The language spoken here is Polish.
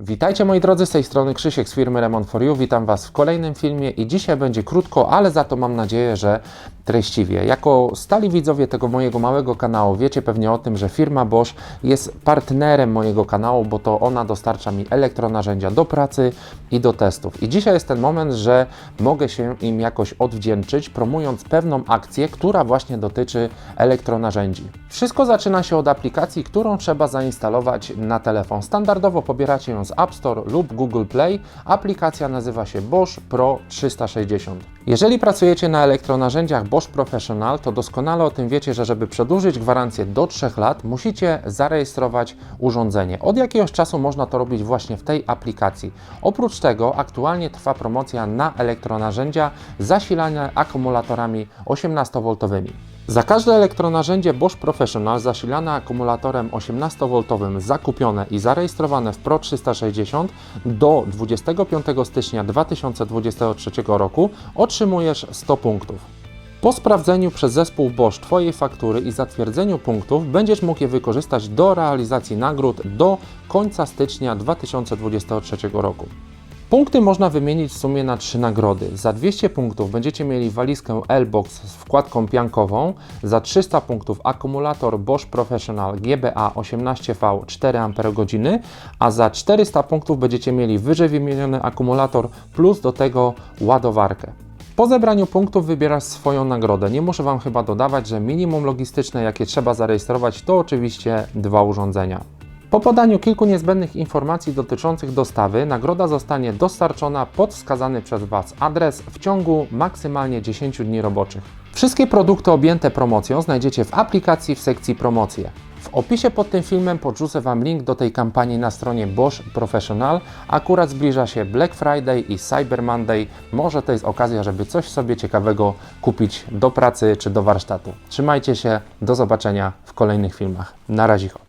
Witajcie moi drodzy, z tej strony Krzysiek z firmy Remont for You. Witam Was w kolejnym filmie i dzisiaj będzie krótko, ale za to mam nadzieję, że treściwie. Jako stali widzowie tego mojego małego kanału wiecie pewnie o tym, że firma Bosch jest partnerem mojego kanału, bo to ona dostarcza mi elektronarzędzia do pracy i do testów. I dzisiaj jest ten moment, że mogę się im jakoś odwdzięczyć, promując pewną akcję, która właśnie dotyczy elektronarzędzi. Wszystko zaczyna się od aplikacji, którą trzeba zainstalować na telefon. Standardowo pobieracie ją z App Store lub Google Play. Aplikacja nazywa się Bosch Pro 360. Jeżeli pracujecie na elektronarzędziach Bosch Professional, to doskonale o tym wiecie, że żeby przedłużyć gwarancję do 3 lat, musicie zarejestrować urządzenie. Od jakiegoś czasu można to robić właśnie w tej aplikacji. Oprócz tego aktualnie trwa promocja na elektronarzędzia zasilane akumulatorami 18V. Za każde elektronarzędzie Bosch Professional zasilane akumulatorem 18V zakupione i zarejestrowane w Pro 360 do 25 stycznia 2023 roku otrzymujesz 100 punktów. Po sprawdzeniu przez zespół Bosch Twojej faktury i zatwierdzeniu punktów będziesz mógł je wykorzystać do realizacji nagród do końca stycznia 2023 roku. Punkty można wymienić w sumie na trzy nagrody. Za 200 punktów będziecie mieli walizkę L-Box z wkładką piankową, za 300 punktów akumulator Bosch Professional GBA 18V 4Ah, a za 400 punktów będziecie mieli wyżej wymieniony akumulator plus do tego ładowarkę. Po zebraniu punktów wybierasz swoją nagrodę. Nie muszę Wam chyba dodawać, że minimum logistyczne, jakie trzeba zarejestrować, to oczywiście dwa urządzenia. Po podaniu kilku niezbędnych informacji dotyczących dostawy, nagroda zostanie dostarczona pod wskazany przez Was adres w ciągu maksymalnie 10 dni roboczych. Wszystkie produkty objęte promocją znajdziecie w aplikacji w sekcji promocje. W opisie pod tym filmem podrzucę Wam link do tej kampanii na stronie Bosch Professional. Akurat zbliża się Black Friday i Cyber Monday. Może to jest okazja, żeby coś sobie ciekawego kupić do pracy czy do warsztatu. Trzymajcie się, do zobaczenia w kolejnych filmach. Na razie.